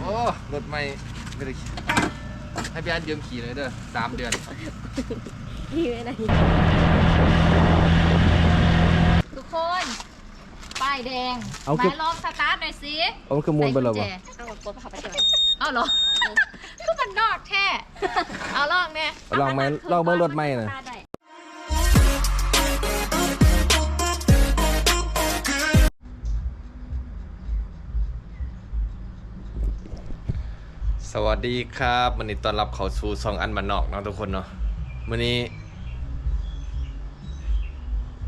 โอ้รถไม่ไม่ได้ขี่ให้พี่อันยืมขี่เลยเด้อสามเดือนที่ไหนทุกคน ป้ายแดงเอามาคือลองสตาร์ทหน่อยสิเอาคือมูลไปเลยใส่วะกุญแจเอากดเข้าไปเถอะเอาเหรอก็มันนอกแท้ เอาลองเนี่ยลองไหมลองเบิ่งรถไหมน่ะสตาร์ทได้ สวัสดีครับวันนี้ต้อนรับเขาสู่ซองอันมันนอกเนาะทุกคนเนาะวันนี้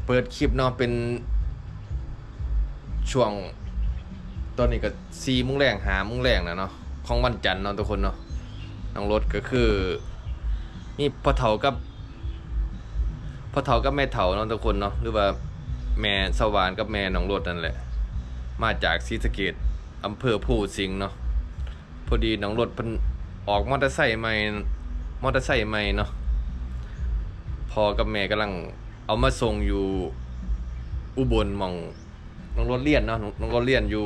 เปิดคลิปเนาะเป็น ช่วง ตอนนี้ก็สี่โมุ้งแรงหามุ้งแรงนะเนาะของวันจันทร์เนาะทุกคนเนาะน้องรถก็คือนี่พ่อเฒ่ากับพ่อเฒ่ากับแม่เฒ่าเนาะทุกคนเนาะหรือว่าแม่สวานกับแม่น้องรถนั่นแหละ มาจากศรีสะเกดอำเภอผู้สิงเนาะ พอดีน้องรถเพิ่นออกมอเตอร์ไซค์ใหม่มอเตอร์ไซค์ใหม่เนาะพอกับแม่กำลังเอามาส่งอยู่อุบลมองน้องรถเรียนเนาะน้องรถเรียนอยู่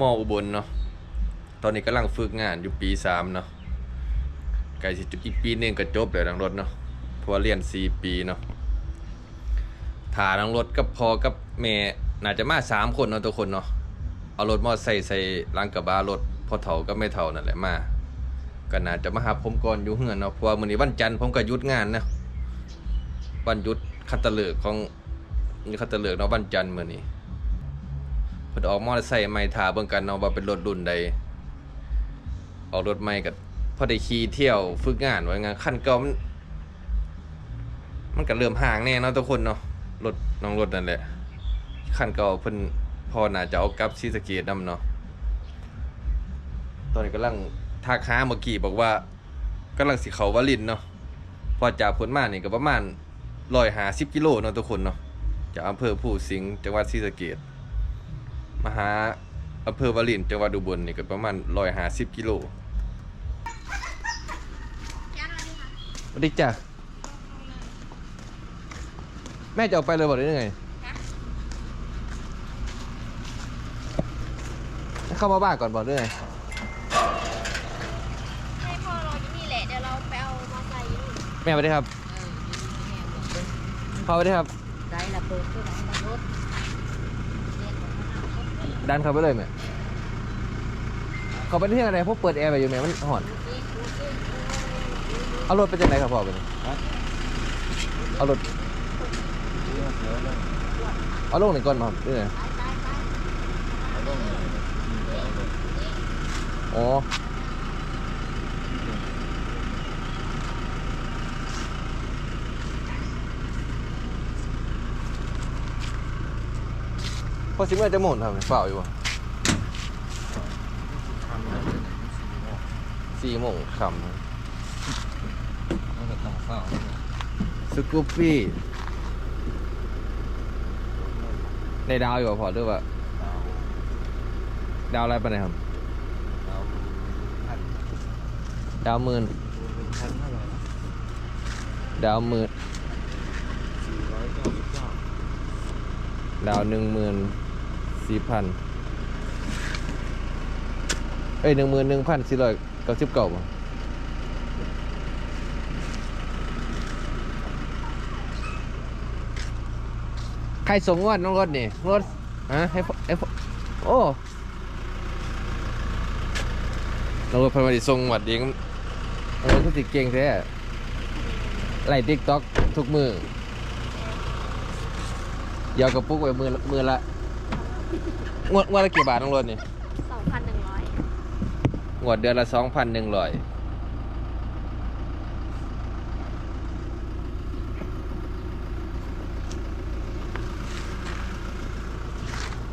มออุบลเนาะตอนนี้กำลังฝึกงานอยู่ปีสามเนาะใกล้สิจุอีกปีหนึ่งก็จบแล้วน้องรถเนาะเพราะเรียนสี่ปีเนาะถ่าน้องรถกับพอกับแม่น่าจะมาสามคนเนาะทุกคนเนาะเอารถมอเตอร์ไซค์ใส่ลังกระบะรถ พอเฒ่าก็ไม่เฒ่านั่นแหละมาก็น่าจะมาหาผมก่อนอยู่เฮือนเนาะเพราะว่ามื้อนี้วันจันทร์ผมก็หยุดงานนะวันหยุดคัตฤกษ์ของนี่คัตฤกษ์เนาะวันจันทร์มื้อนี้เพิ่นออกมอเตอร์ไซค์ใหม่ท่าเบิ่งกันเนาะว่าเป็นรถรุ่นใดออกรถใหม่ก็พอได้ขี่เที่ยวฝึกงานไว่างั้นคันเก่ามันมันก็เริ่มห่างแน่เนาะทุกคนเนาะรถน้องรถนั่นแหละขั้นเก่าเพิ่นพอน่าจะเอากลับซีสเกตนำเนาะ ตอนนี้กำลังทักหาเมื่อกี้บอกว่ากำลังสิเขาวาลินเนาะพอจากผลมานี่ก็ประมาณ150กิโลเนาะทุกคนเนาะจากอำเภอผู้สิงห์จังหวัดศรีสะเกษมาหาอำเภอวาลินจังหวัดอุบลนี่ก็ประมาณ150กิโลสวัสดีจ้ะแม่จะเอาไปเลยบอกได้ยังไงเข้ามาบ้านก่อนบอกได้วยไง ให้พ่อรออยู่นี่แหละ เดี๋ยวเราไปเอามอไซค์อยู่นู่น แม่สวัสดีครับพ่อสวัสดีครับ ได้ระเบิดที่ไหนระรถเรียนของมันเอาดันเข้าไปเลยแม่เขาไปเที่ยงอะไรพวกเปิดแอร์ไปอยู่แม่มันหอนนี่ดูสิเอารถไปจากไหนครับพ่อไปนี่เอารถเอาลงหนึ่งก่อนมาครับด้วยไงไปไปไปอ๋อ พอสิเมื่อจะหมุนครับเปล่าอยู่วะสี่โมงคำมันก็ต้องเฝ้าสกูปปี้ในดาวอยู่ป่ะพอหรือว่า ดาวอะไรไปไหนครับ ดาวหมื่นเป็นพันเท่าไหร่นดาวหมื่นสี่ร้อยเก้าสิบเก้าดาวหนึ่งหมื่น สี่พันเอ้ยหนึ่งหมื่นหนึ่งพันสี่ร้อยเก้าสิบเก้าป่ะใครส่งงวดน้องรถนี่รถฮะให้พ่อให้โอ้น้องรถเพนมาดิส่งงวดเองเออคือสิเก่งแท้ไล่ติ๊กต็อกทุกมือเดี๋ยาวกระปุกไว้มือมือละ งวดงวดละกี่บาทน้องรถนี่สองพันหนึ่งร้อยงวดเดือนละสองพันหนึ่งร้อย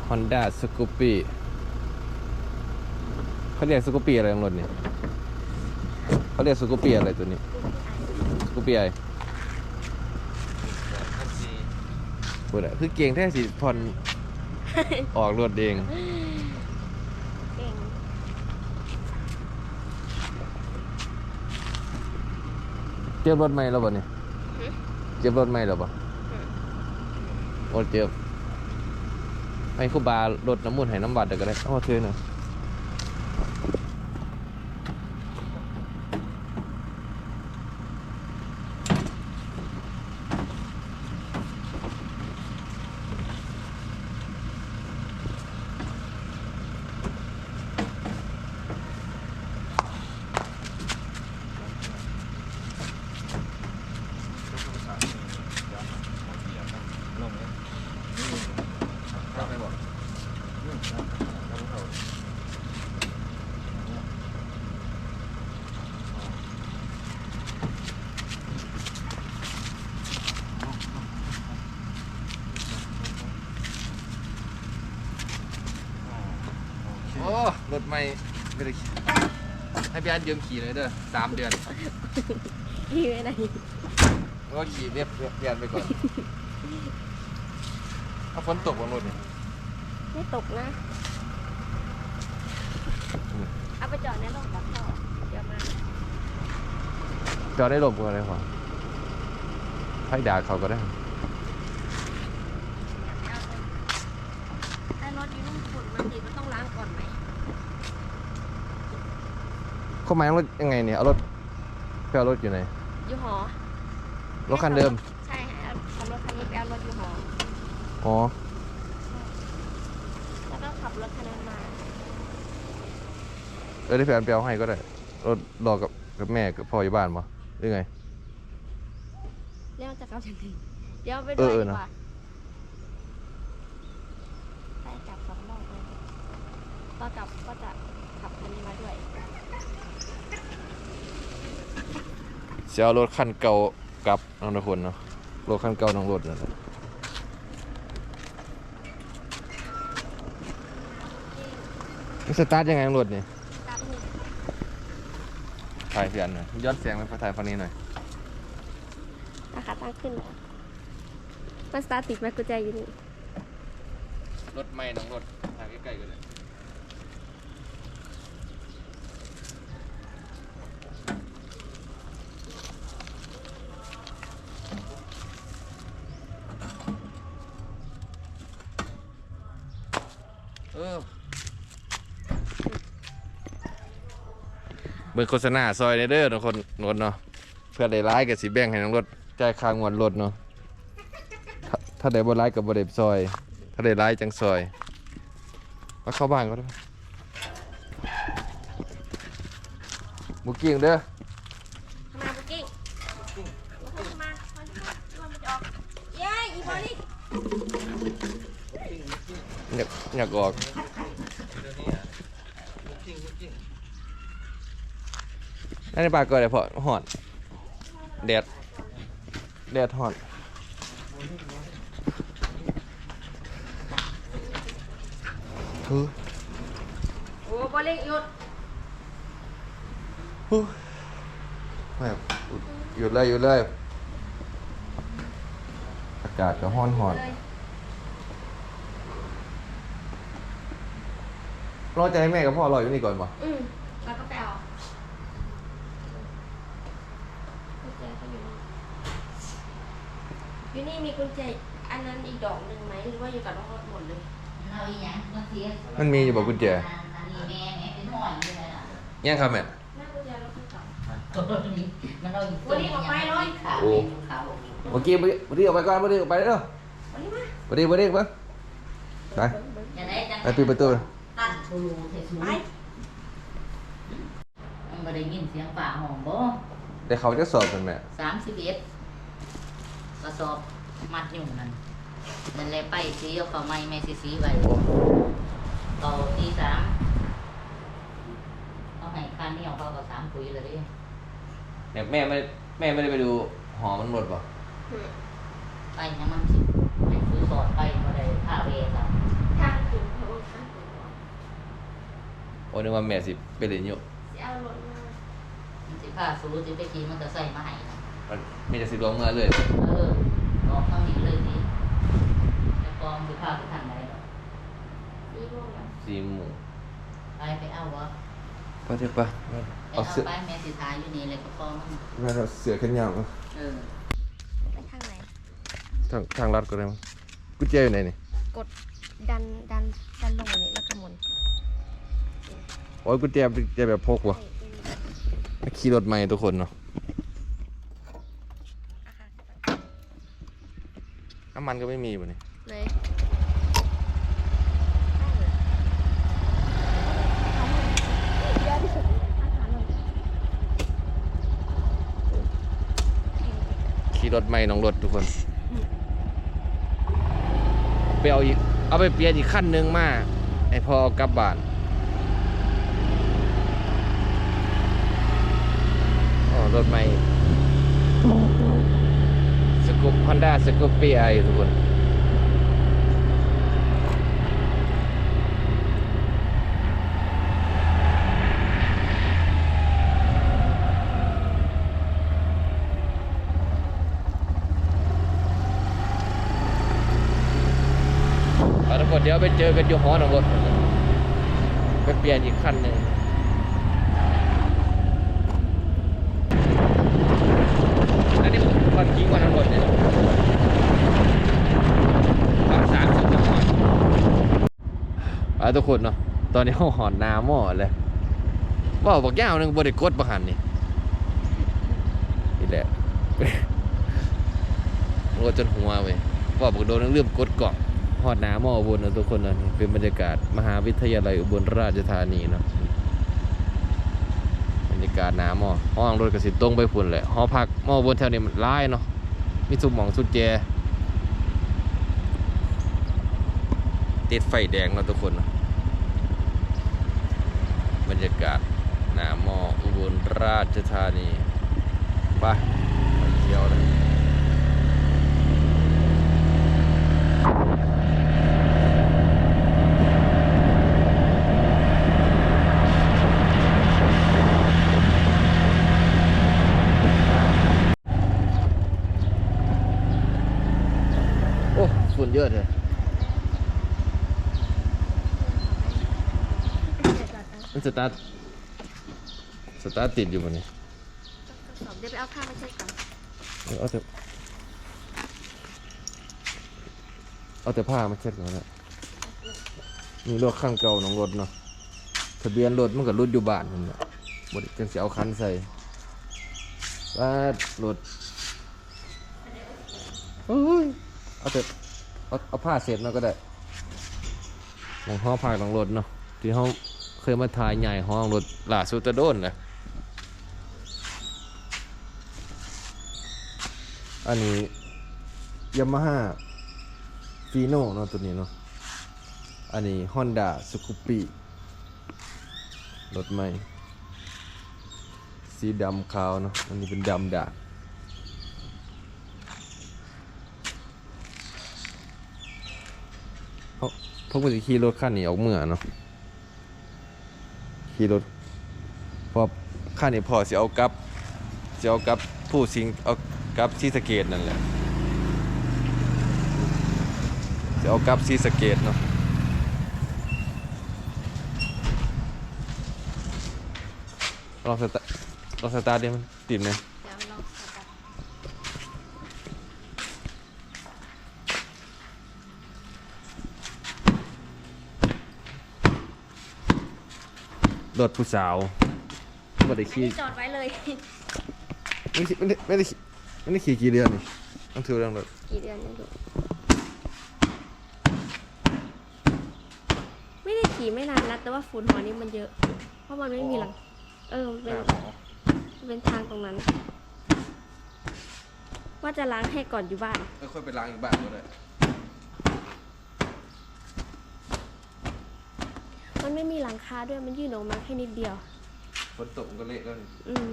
ฮอนด้าสกูปี้เขาเรียกสกูปี้อะไรน้องรถนี่เขาเรียกสกูปี้อะไรตัวนี้สกูปี้อะไรพันสี่พูดอะคือเก่งแท้สิผ่อน ออกรถเองเก่งเจ็บรถไหมแล้วบ่เนี่ยเจ็บรถไหมแล้วบ่โอ้เจ็บให้ครูบารถน้ำมูลให้น้ำบัดเดี๋ยวก็ได้เอามาเทหน่อย โอ้รถ ไม่ไม่ได้ขี่ให้พี่อันยืมขี่เลยเด้อสามเดือนพี่ไม่ได้แล้วก็ขี่เรียบเรียบพี่อันไปก่อนถ้าฝนตกบนรถเนี่ยไม่ตกนะ เอาไปจอดในร่มกับพ่อเดี๋ยวมาจอดได้ลมกันเลยพอให้ด่าเขาก็ได้ถ้ารถอยูนุ่มฝุ่นมันดีมันต้องล้างก่อนไหม เขาหมายรถยังไงเนี่ย เอารถไปเอารถอยู่ไหน ยูหอรถคันเดิม ใช่ให้เอาขับรถคันนี้ไปเอารถยูหออ๋อ แล้วก็ขับรถคันนั้นมาเออได้แฟนไปเอาให้ก็ได้ รถรอกับกับแม่กับพ่ออยู่บ้านมาหรือไงเรียกจะกลับจากไหนเดี๋ยวไปเอด้วอยเออดีนะ กว่าไปกลับสองรอบเลยตอนกลับก็จะขับคันนี้มาด้วย จะ เอารถคันเก่ากลับน้องทุกคนเนาะรถคันเก่าน้องรถนั่นแหละมันสตาร์ทยังไงน้องรถนี่ตามนี่ถ่ายเพียนหน่อยย้อนเสียงไปถ่ายฝั่งนี้หน่อยนะคะตั้งขึ้นนะมันสตาร์ทติดไหมกุญแจอยู่นี่รถไม่น้องรถถ่ายใกล้ๆกันเลย บิ่งโฆษณาซอยในเด้อทุกคนรถเนาะเพื่อได้ร้ายกับสีแบ่งให้น้องรถจ่ายค่างวดรถเนาะถ้าถ้าได้บ่ร้ายกับบ่ได้ซอย ถ้าได้ร้ายจังซอยมาเข้าบ้านก็ได้บุกกิ้งเด้อทำไมบุกกิ้งมามามามามามันจะออกเย้อีบอลนี่อยากอยากออก เดี๋ยวนี้อะลูกกิ้งลูกกิ้ง นั่นในปากก็ได้เพราะหอนแดดแดดหอนเฮ้ยโอ้บอลเล็กหยุดแบบหยุดเลยหยุดเลยอากาศก็ห้อนหอนเลยรอใจให้แม่กับพ่อรออยู่นี่ก่อนป่ะอืมแล้วก็ไปเอากุญแจเขาอยู่นี่ อยู่นี่มีกุญแจอันนั้นอีกดอกหนึ่งไหมหรือว่าอยู่กับน้องรถหมดเลยเราอีหยังมันเสียมันมีอยู่บอกกุญแจ อันนี้แม่แม่เป็นห้อยอยู่เลยล่ะยังครับแม่หน้ากุญแจรถที่สองตัวนี้มันเอาอีกตัวนี้ยังไม่ได้ขาโอ้เขาเมื่อกี้บดรีออกไปก่อนบดรีออกไปเด้อวันนี้มาบดรีบดรีไปไปจะได้จังไปปิดประตูตั้งทูรูเทสูไปมันบ่ได้ยินเสียงฝ่าห้องบ่เดี๋ยวเขาจะสอบกันแม่สามสิบเอ็ดกระสอบ มัดอยู่นั่นนั่นแหละไปสีเอาเข้าไม้แม่สิสีไว้โอ้ต่อตีสามเอาให้ค่าเหนี่ยวเขาก็สามปุ๋ยเลยเด้เนี่ยแม่ไม่แม่ไม่ได้ไปดูหอมันหมดป่ะไปยังมันสิให้ซื้อสอดไปบ่ได้ค่าเวรอะทางถึงพระองค์ท่านถึงก่อนโอ้นึกว่าแม่สิไปเรียนอยู่จะเอารถมามันสิพาสู้สิไปขี่มันก็ใส่มาให้นะมันมีแต่สิลวงเมื่อเลย เออบอกเขาดีเลยดิแต่กองสิพาไปทางไหนหรอกดีร่วงแล้วสี่หมูไปไปเอาวะไปเถอะปะไปเอาเอาเสื้อไปแม่สิทายอยู่นี่เลยก็พอมันแม่เอาเสือแขนยาวมาเออไปทางไหน ทางทางรัดก็ได้มั้งกุญแจอยู่ไหนนี่กดดันดันดันลงอันนี้แล้วก็หมุนโอ้ยกุญแจเป็นกุญแจแบบพกว่ะขี่รถใหม่ทุกคนเนาะ อาหาร น้ำมันก็ไม่มีป่ะนี่เลยเยอะที่สุดอาหารเลยขี่รถใหม่น้องรถทุกคน ไปเอาอีก เอาไปเปลี่ยนอีกขั้นหนึ่งมาไอพอเอากลับบ้านอ๋อรถใหม่ บุ๊ฮอนด้าสกูปปี้ไอทุกคนทุกคนเดี๋ยวไปเจอกันอยู่ฮอหนองรถไปเปลี่ยนอีกคันหนึ่ง ทุกคนเนาะตอนนี้เขาหอนหนาหม้อเลยว่าบอกยาวหนึงบริกดประหันนี่นี่แหละรัวจนหัวเว้ยว่าบอกโดนเรื่องกดกล่องหอดหนาหม้ออุบนนะทุกคนนะนี่เป็นบรรยากาศมหาวิทยาลัยอุบลราชธานีเนาะบรรยากาศหนาหม้อห้องรถกระสิตรงไปพุ่นแหละหอพักหม้อบนแถวนี้มันร้ายเนาะมีสุมหมองสุดแจติดไฟแดงเนาะทุกคนเนาะ บรรยากาศหนาหมออุบลราชธานีไปไปเที่ยวเลยโอ้ฝุ่นเยอะเลย มันสตาร์ทสตาร์ทติดอยู่บนนี้สอบเดี๋ยวไปเอาผ้ามาเช็ดก่อนเดี๋ยวเอาแต่เอาแต่ผ้ามาเช็ดก่อนนะมีรถข้างเก่าของรถเนาะทะเบียนรถมันกับรถอยู่บ้านมันเนี่ยบดจังสิเอาคันใส่ว่ารถโอ้ยเอาแต่เอาเอาผ้าเสร็จมาก็ได้หมองห้อผ้าของรถเนาะที่เขา เคยมาถ่ายใหญ่ห้องรถล่าสุดตะโดนเลยอันนี้ยามาฮ่าฟีโน่เนาะตัวนี้เนาะอันนี้ฮอนด้าสกูปีรถใหม่สีดำขาวเนาะอันนี้เป็นดำด่างเพราะพวกมันจะขี่รถคันนี้ออกเมื่อเนาะ ขี่รถเพอข้านี่พอสิเอากลับสิเอากลับผู้สิงเอากลับซีสเกตนั่นแหละสิเอากลับซีสเกตเนาะลองสตาร์ลองสตาร์ทดิมันติดไหม เดี๋ยวลองสตาร์ท รถผู้สาวไม่ได้อันขี่นี้จอดไว้เลย ไม่ได้ไม่ได้ไม่ได้ขี่ไม่ได้ขี่กี่เดือนนี่ต้องถือเรื่องรถกี่เดือนเนี่ยลูกไม่ได้ขี่ไม่นานนะแต่ว่าฝุ่นหอนี้มันเยอะ เพราะมันไม่มีหลัง เออมันเป็นมันเป็นทางตรงนั้น ว่าจะล้างให้ก่อนอยู่บ้านแล้วค่อยไปล้างอีกบ้านก็ได้ มันไม่มีหลังคาด้วยมันยื่นออกมาแค่นิดเดียวฝนตกมันก็เละแล้วนี่อืม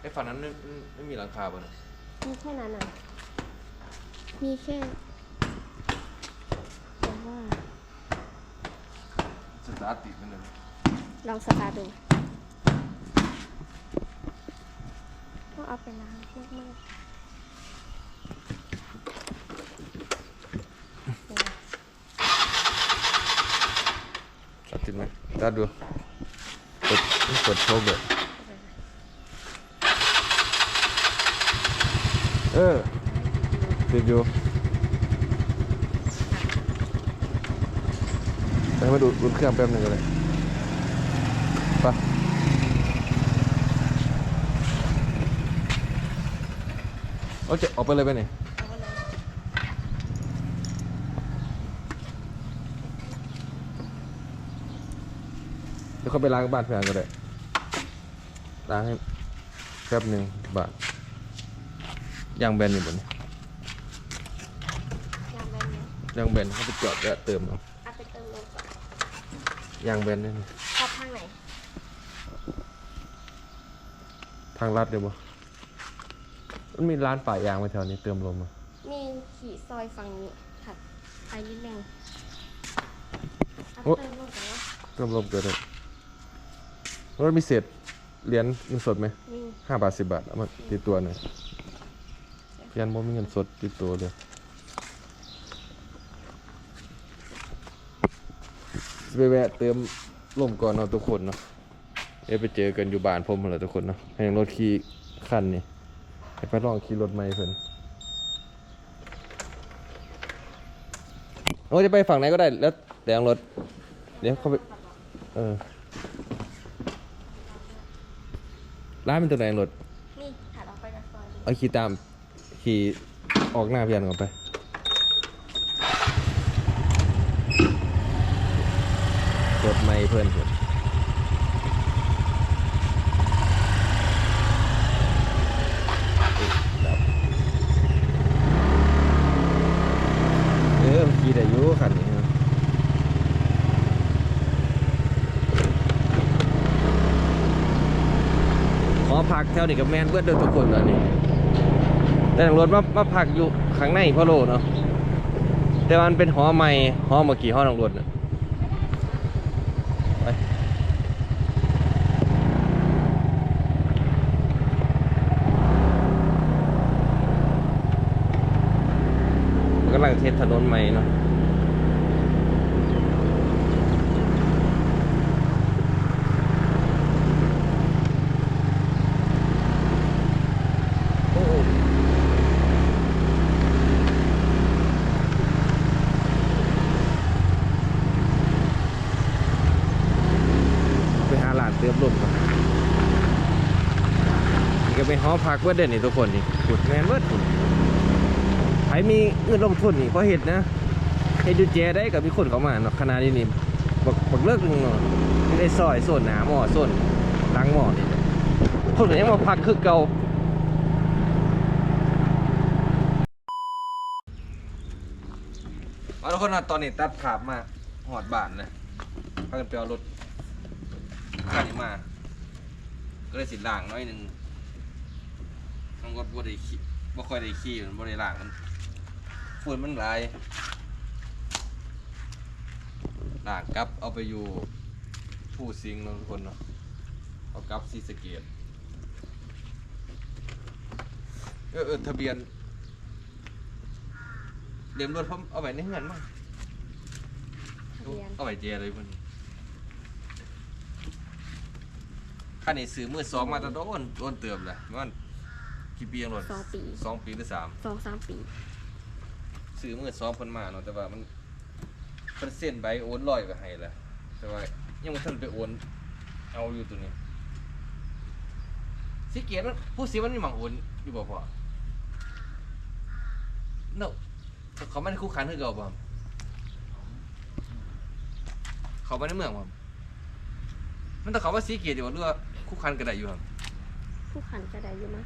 ไอ้ฝั่งนั้นไม่ไม่ไม่มีหลังคาป่ะเนี่ยมีแค่นั้นอะ มีแค่แต่ว่าสตาร์ทติดมันเลยลองสตาร์ทดูต้องเอาไปล้างมากส ตาร์ทติดไหมตาร์ทดูกดกดโชว์เบรกเออติดอยู่ไปมาดูดูเครื่องแป๊บหนึงก็เลยไปเอาจะออกไปเลยไปไปเลย เดี๋ยวเขาไปล้างบ้านเพื่อนก็ได้ล้างให้แป๊บหนึ่งบาทยางแบนอยู่บนนี้ยางแบนเนี่ยยางแบนเขาไปจอดแล้วเติมเอาเอาไปเติมลงก่อนยางแบนนี่นี่ชอบทางไหนทางลัดเดี๋ยวบ่มันมีร้านป่ายางไว้แถวนี้เติมลมอะมีขี่ซอยฝั่งนี้ถัดไปนิดนึงเอาโอ๊ะเติมลงก่อนว่าเติมลมเกิดเลย รถมีเศษเหรียญเงินสดไหมมีห้าบาทสิบบาทเอามาติดตัวหน่อยยันโมมีเงินสดติดตัวเลยไปแวะเติมลมก่อนเนาะทุกคนเนาะเอ้ไปเจอกันอยู่บ้านผมเหรอทุกคนเนาะให้รถขี่คันนี่ให้ไปลองขี่รถใหม่เพิ่นโอ้จะไปฝั่งไหนก็ได้แล้วแต่งรถ เดี๋ยวเขาไป เออ ร้านเป็นตัวไหนรถนี่ถ่ายออกไปจากซอยนี้เอาขี่ตาม ขี่ออกหน้าเพียนก่อนไปรถไม่เพื่อนเพื่อนเออมันขี่ได้อยู่คันนี้ครับขอพัก แถวนี้กับแมนเบิดเดินทุกคนตอนนี้ แต่ทางรถมามาพักอยู่ข้างในพ่อโลเนาะแต่วันเป็นหอใหม่หอเมื่อกี้หอทางรถนะไปมันกำลังเทสถนนใหม่เนาะโอ้โหไปหาหลานเติมลมก่อนนี่ก็ เป็นหอพักเบิดเด่นนี่ทุกคนนี่ขุดแมนเบิดขุดใครมีเงินลงทุนนี่เพราะเห็ดนะเห็ดดูแจได้กับมีคนเข้ามาเนาะขนาดนี้นี่บักบักเลิกหนึงเนาะไม่ได้ซอยส่วนหนาหม้อส่วนล้างหม้อนี่คนก็ยังมาพักคือเก่าเอาทุกคนนะตอนนี้ตัดภาพมาหอดบานนะพากันไปเอารถคันนี้มา ก็เลยสิล่างน้อยหนึ่ง รถบ่ได้ขี่บ่ค่อยได้ขี่มันบ่ได้ล่างมันฝุ่นมันหลายล่างกลับเอาไปอยู่ผู้สิงห์เนาะทุกคนเนาะเอากลับซีสะเกตเออเออทะเบียนเดี๋ยวรถผมเอาไว้ในเฮือนมั้งทะเบียนเอาไว้เจเลยมันคันนี้ซื้อมือสองมาแตะโดนโดนเติมเลยมัน กี่ปียังรถสองปีสองปีหรือสามสองสามปีซื้อมือสองเพิ่นมาเนาะแต่ว่ามันเพิ่นเส้นใบโอนลอยไปให้แหละแต่ว่ายังบ่ทันไปโอนเอาอยู่ตัวนี้สิเกียรติมันผู้สิมันมีหมังโอนอยู่บ่พอเนาะเขามันคู่ขันคือเก่าบ่เขาไปในเมืองบ่มันต้องเขาว่าสีเกียรติอยู่บ่หรือว่าคู่ขันก็ได้อยู่ครับผู้ขันกระไดอยู่มั้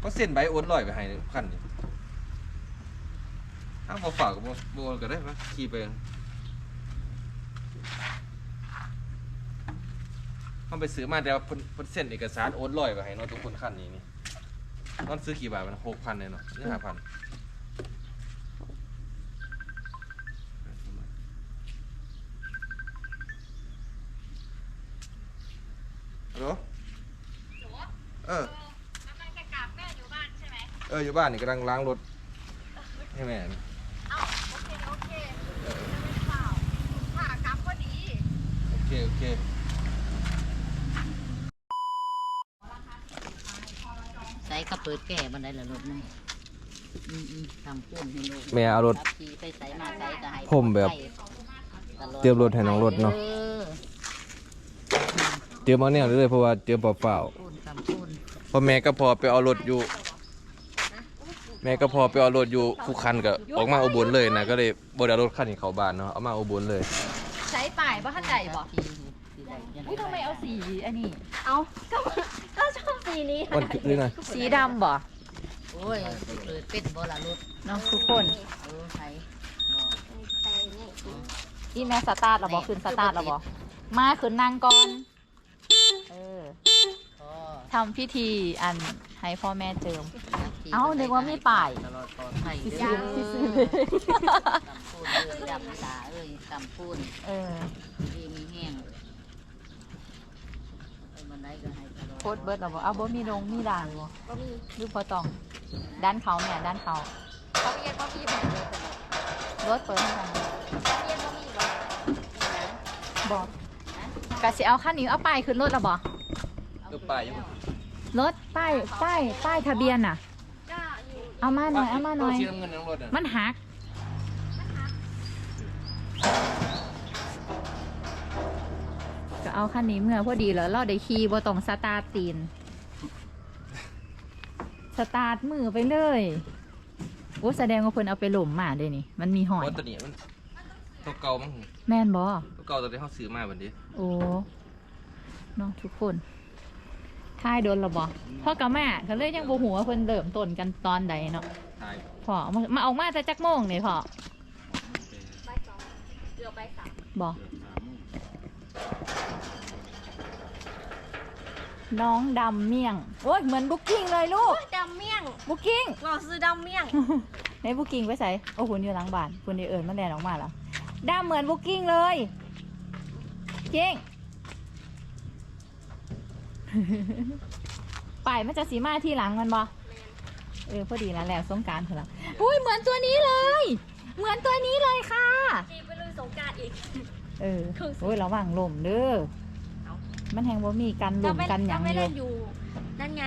เพราะเส้นใบโอนลอยไปให้คันนี่ถ้าบ่ฝากก็บ่โอนก็ได้ปะขี่ไปเขาไปซื้อมาแต่ว่าเพิ่นเพิ่นเซ็นเอกสารโอนลอยไปให้เนาะทุกคนคันนี้นี่มันซื้อกี่บาทมัน6,000เลยเนาะหรือห้าพันลโหลเออ กำลังจะกลับแม่อยู่บ้านใช่ไหม เอออยู่บ้านนี่กำลังล้างรถให้แม่นี่เอ้าโอเคโอเคจะไม่เปล่าค่ะกลับก็ดีโอเคโอเคใส่กระเปิดแก่บันไดละรถนึงอืมอืมทำพุ่นให้ลูกแม่เอารถ ขับขี่ไปใส่มาใส่ก็ให้ผมแบบ ตลอดเตรียมรถให้น้องรถเนาะออเตรียมเอาแนวเลยเพราะว่าเตรียมเปล่าพุ่นทำพุ่นๆเพราะแม่ก็พอไปเอารถอยู่ แม่ก็พอไปเอารถอยู่คู่คันก็ออกมาอุบลเลยนะก็เลยบ่ได้เอารถคันนี้เข้าบ้านเนาะเอามาอุบลเลย ใช้ป่ายบ่ทันใจบ่ที่ที่ใดยังอุ้ยทำไมเอาสีอันนี้ เอาก็ก็ชอบสีนี้มันคือนี่นะสีดำบ่โอ้ยเปิดเป็นบ่ละรถเนาะทุกคนเออใส่บ่ไปนี่อีแม่สตาร์ทเราบ่ขึ้นสตาร์ทเราบ่มาขึ้นนั่งก่อน เออพอ ทำพิธีอันให้พ่อแม่เจิมขับขี่เอ้านึกว่ามีป้ายตลอดปลอดภัยสิเด้ซื้ออสิซื้อเลยตำพุ่นเอ้ยดำตาเอ้ยตำพุ่นเออดีมีแห้งไปบันไดก็ให้ตลอดโคตรเบิร์ดเราบ่เอาบ่มีลงมีด่างบ่ก็มีหรือพอต้อง ด้านเขาแม่ด้านเขาเขาเรียกว่าพี่แบบรถเปิดให้กันเรียนบ่มีบ่บอกกะสิเอาคันนี้เอาป้ายขึ้นรถแล้วบ่เออ ป้ายยังรถป้ายป้ายป้ายทะเบียนน่ะก็อยู่เอามาหน่อยเอามาหน่อยสีน้ำเงินน้ำรถอะมันหัก ก็เอาคันนี้เมื่อพอดีแล้วเราได้ขี่บ่ต้องสตาร์ทตีน สตาร์ทมือไปเลยโอ้แสดงว่าเพิ่นเอาไปหล่มมาเด้นี่ มันมีหอยว่าตัวนี้มันตัวเก่ามั้งแม่นบ่ตัวเก่าตัวที่เขาซื้อมาบัดนี้โอ้เน้องทุกคน ค่ายโดนและบ่พ่อกับแม่ก็เลยยังบ่ฮู้ว่าเพิ่นเริ่มต้นกันตอนใดเนาะใช่พ่อมามาออกมาแต่จักโมงนี่พ่อใบสองเกือบใบสามบอกน้องดำเมี่ยงโอ้ยเหมือนบุ๊กกิ้งเลยลูกดำเมี่ยงบุ๊กกิ้ง เราซื้อดำเมี่ยง ในบุ๊กกิ้งไปใส่โอ้คุณอยู่หลังบ้านคุณได้เอิญมาแลนออกมาแล้วดำเหมือนบุ๊กกิ้งเลยจริง ป่ายมันจะสีมาที่หลังมันบอเออพอดีแล้วแหละสงกรารเถอะละอุ้ยเหมือนตัวนี้เลย เหมือนตัวนี้เลยค่ะจีไปลุยสงกรารอีก เออโอ้ยระวังลมเด้อมันแหงว่ามีกันลก็มไม่กันหก็ยังไม่อเล่ยู่นอยู่นั่นไง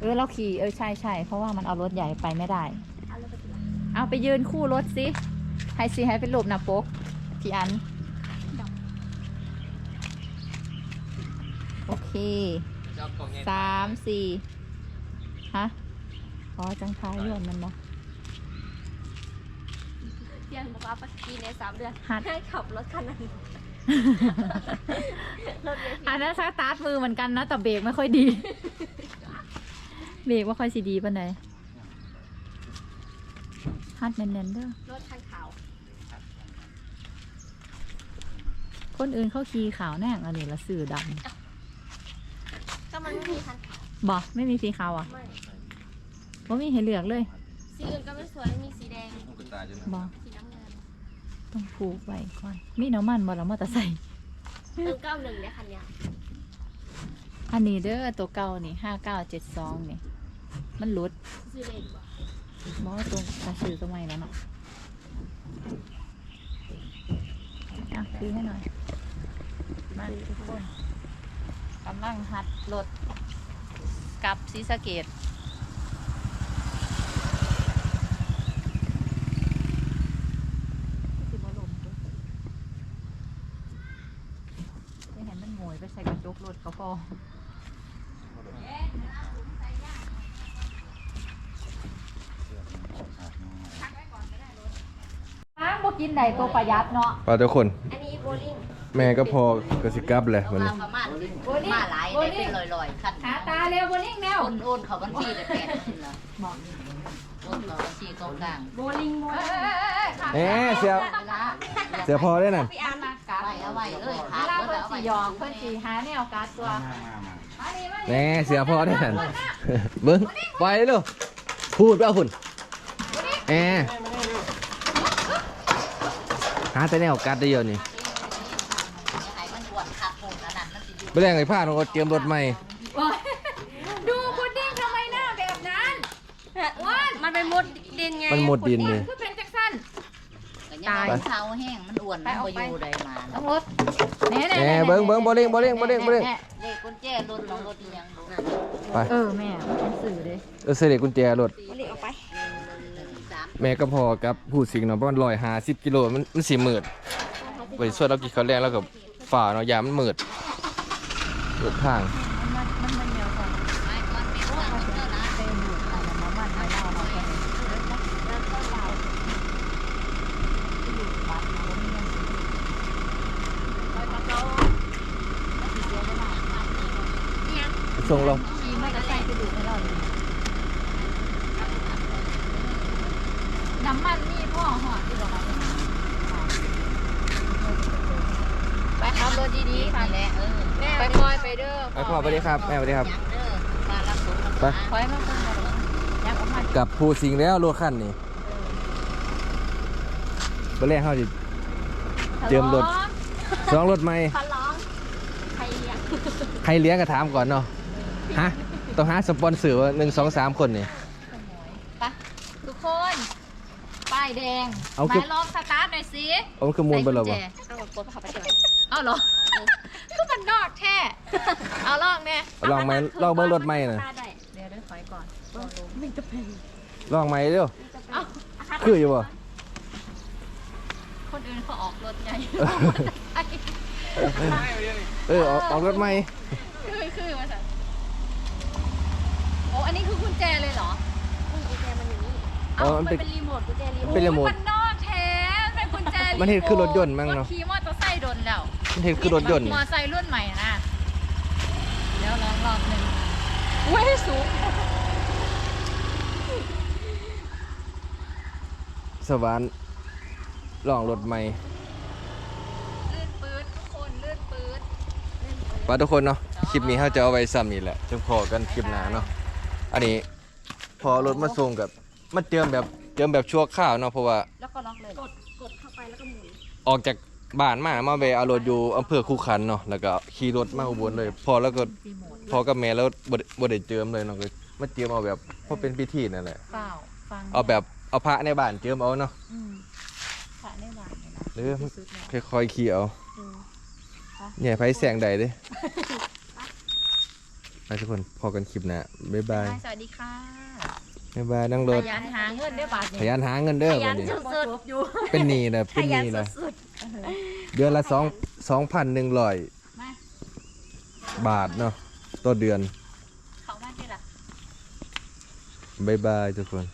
เออเราขี่เออใช่ใช่เพราะว่ามันเอารถใหญ่ไปไม่ได้ เอาเลยไปทีหลังเอาไปยืนคู่รถสิให้สิให้เป็นหลบหนะปกพี่อัน โอเคเจ้ากล่องใหญ่สามสี่ฮะอ๋อจังท้ายรวมมันบ่เพียงบอกว่าปกีในสามเดือนหัดให้ขับรถคันนั้นรถเยอะอันนั้นสตาร์ทมือเหมือนกันนะแต่เบรกไม่ค่อยดี เบรกว่าค่อยสีดีปานใดฮัดแน่นๆเด้อรถคันขาว คนอื่นเขาขี่ขาวแน่งอันนี้ละสื่อดก็ มันไม่มีคันขาวำบ่ไม่มีสีขาวอะไม่บ่มีให้เลือกเลยสีอื่นก็ไม่สวยมีสีแดงลูกกระตายจนบ่สีน้ำเงินต้องผูกไว้ก่อน มีน้ำมันบ่ละมอเตอร์ไซค์หนึ่งเก้าหนึ่งเนี่ยคันเนี้ยอันนี้เด้อตัวเก่านี่ห้าเก้าเจ็ดสองนี่ มันหลุดสีแดงบ่บ่ตรงกระสือตรงไหนแล้วเนาะอะคือให้หน่อย มาทุกคน กำลังหัดรถกลับศรีสะเกดไม่เห็นมันโงยไปใส่กระจกรถก็พออ้างบ่กินได้ตัวประหยัดเนาะ ปลาทุกคนอันนี้โบลิ่ง แม่ก็พอกระสิกลับเลยวันนี้มาประมาณมาหลายได้เป็นลอยๆขั้นหาตาเร็วบนนิ่งแนวโอนโอนเขาบัญชีได้แปดชิ้นละบอกโอนเขาบัญชีกองกลางโบลิ่งโบเอ้ลิ่งยเอ้ยเอ้ยเอ๊ะเสียเวลาเสียพอได้น่ะพี่อันไว้เอาไว้เลยเวขาดลาเบิดเพิ่นเอาสิไว้หยอกเพิ่นสิหาแนวการตัวมานี่มาแน่เสียพอได้น่ะเบิ้งไปเลยลูกพูดไปเอาหุ่นแอะหาแต่แนวกัดได้เยอะนี่ อย่าให้มันอ้วนขาดโหด อันนั้นมันสิอยู่ไม่ได้ไงพลาดเราก็เตรียมรถใหม่โอ๊ยดูพุดดิ้งทำไมหน้าแบบนั้นมันเป็นมดดินไงมันหมดดินเลย คือเป็นจังสั้นก็ยังว่ามันเท้าแห้งมันอ้วนมันบ่อยู่ได้มาต้องรถแน่แน่แหน่เบิ่งเบิ่งบ่เร่งบ่เร่งบ่เร่งบ่เร่งแน่เลขกุญแจรถลงรถอีหยังดูไปเออแม่มันสื่อเด้เออเสด็จกุญแจรถโบลิ่งออกไปสามแม่ก็พอกับผู้สิงเนาะประมาณร้อยห้าสิบกิโลมันมันสีมืดไปส่วนเรากินข้าวแรงแล้วกับฝ่าเนาะยามมันมืดหลบทางมัน มันมันเหนียวก่อน ไม้ก้อนเม็ดว่ามันเท่านั้น เป็นอยู่ใส่น้ำมันไว้เล่าเนาะแค่นี้แล้วก็เราที่อยู่วัดเนาะบ่มีเงินซื้อไปกับเราแล้วสิเสียเวลา เนี่ย ส่งลง ขี่มอเตอร์ไซค์ไปดูให้เราเลยน้ำมันมีพ่อหอดที่เราเอาไปขับรถดีๆค่ะ นี่แหละเออ ไปคอยไปเด้อ ไปพ่อส วัสดีครับแม่สวัสดีครับยังเด้อมารับสมไปคอยมาเพิ่งมาดูยักออกมากับผู้สิงแล้วรถคันนี้เบอร์แรกเขาจะเตรียมรถสองรถใหม่ขอร้องใครเลี้ยงใครเลี้ยงก็ถามก่อนเนาะฮะต้องหาสปอนเซอร์ว่าหนึ่งสองสามคนนี่ไปทุกคนไปแดงเอาไหคือนลองสตาร์ทหน่อยสิเอามันคือมูลไปแล้วบ่ใส่กุญแจเอากดเข้าไปก่อนเอาเหรอคือมั นนอกแท้ เอาลองเนี่ยลองไหมลองเบิ่งรถไหมน่ะได้เดี๋ยวเดี๋ยวถอยก่อนลองไหมเร็วเอาคืออยู่บ่คนอื่นเขาออกรถไงเออออกออกรถไหมคือคือมาสั่นโอ้อันนี้คือกุญแจเลยเหรอกุญแจมันอย่างนี้อ๋อเอ้ามัมันนเป็นเป็นรีโมทกุญแจรีโมเป็นทรีโมทมันนอ กแท้เป็นกุญแจมันเห็นคือรถยนต์มั้งเนอะ ขี่มอเตอร์ไซค์โดนแล้วมันเห็นคือรถยนต์มอเตอร์ไซค์รุ่นใหม่นะเดี๋ยวลองรอบหนึ่งเว้ยสูงสวรรค์ลองรถไหมลื่นปื๊ดทุกคนลื่นปื๊ดว่าทุกคนเนาะคลิปนี้เขาจะเอาไว้ซ้ำนี่แหละจังพอกันคลิปหน้าเนาะอันนี้ พอรถมาส่งกับมาเจิมแบบเจิมแบบชั่วข้าวเนาะเพราะว่า แล้วก็ล็อกเลยกดกดเข้า ไปแล้วก็หมุนออกจากบ้านมามาไปเอารถอยู่อำเภอคูขันเนาะแล้วก็ขี่รถมาอุบลเลย พอแล้วก็รีโมทพอกับแม่แล้วบ่ได้บ่ได้เจิมเลยเนาะก็มาเจิมเอาแบบพอเป็นพิธีนั่นแหละเปล่าฟังเอาแบบเอาพระในบ้านเจิมเอาเนาะอืมพระในบ้านเนี่ยนะหรือที่สุดแล้วค่อยๆขี่เอาอืมเนี่ยไฟแสงใดเด้ไปทุกคนพอกันคลิปหน้าบ๊ายบาย สวัสดีค่ะ บ๊ายบายนั่งรขถยันหาเงินได้บาทขเนี่ยยันหาเงินเด้อขยัวันนนี้สุดๆอยู่เป็นหนี้นะขเป็นหยันนี้นะสุดเดือนละสองสองพันหนึ่งร้อยมาบาทเนาะต่อเดือนเขามาที่ละบ๊ายบายทุกคน